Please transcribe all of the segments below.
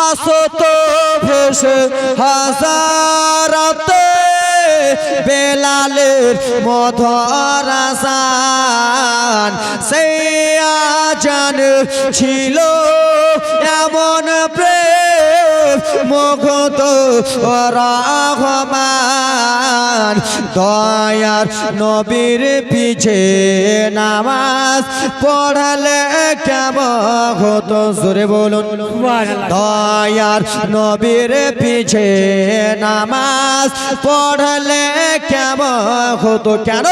আসো তো ভেসে হাজারাতে বেলালের মধর আসান সেই আজান ছিল এমন প্রেম মুগ্ধ রহমান। দয়ার নবীর পিছে নামাজ পড়ালে কেমন হতো? সুরে বলুন। দয়ার নবীর পিছে নামাজ পড়লে কেমন হতো? কেন?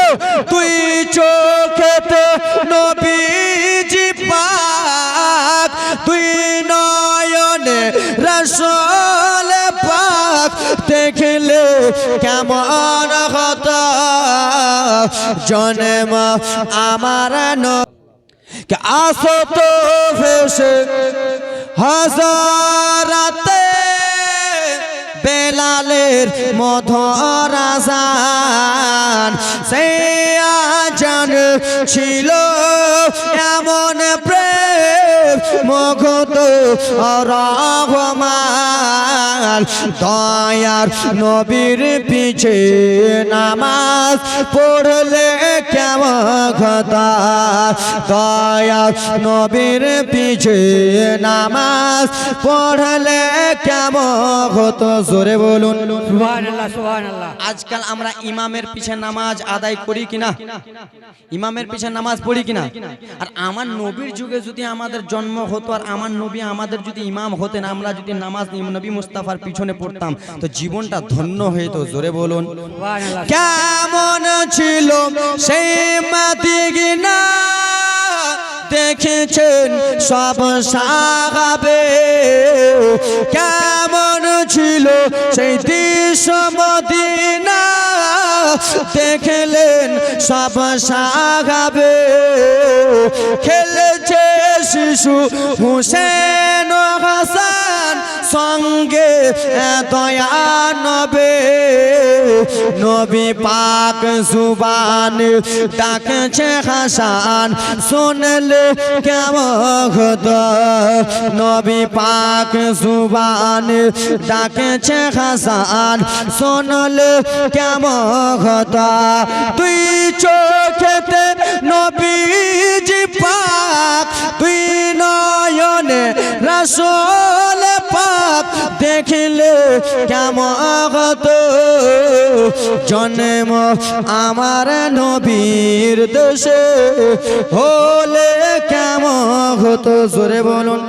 তুই চোখেতে রসল পাক দেখলে কেমন হতো? জন্ম আমার নবী কে আসো তো ভেসে হাজারাতে বেলালের মধর আজান। সে আজান ছিল এমন মগত রহমান দয়ার নবীর পিছে নামাজ পড়লে কেমন কথা দয়ার নবীর পিছে নামাজ পড়লে কেমন হতো জোরে বলুন। আজকাল আমরা ইমামের পিছে নামাজ আদায় করি কিনা? ইমামের পিছে নামাজ পড়ি কিনা? আর আমার নবীর যুগে যদি আমাদের জন্ম হতো আর আমার নবী আমাদের যদি ইমাম হতেন আমরা যদি নামাজ নবী মুস্তাফার পিছনে পড়তাম তো জীবনটা ধন্য হতো জোরে বলুন। কেমন ছিল মাদিগিনা দেখেছেন সব সাগাবে কেমন ছিল সেই দৃশ্য মদিনা? দেখলেন সব সাগাবে খেলেছে শিশু হুসেন হাসান সঙ্গে দয়া নবে। নবী পাক জুবান ডাকছে হাসান, শুনলে কেমন নবী পাক জুবান ডাকছে হাসান, শুনলে কেমন তুই চোখেতে রসল পাপ দেখিলে আগত জন্ম আমার নবীর দেশে হলে কেমন হতো? জোরে বলুন।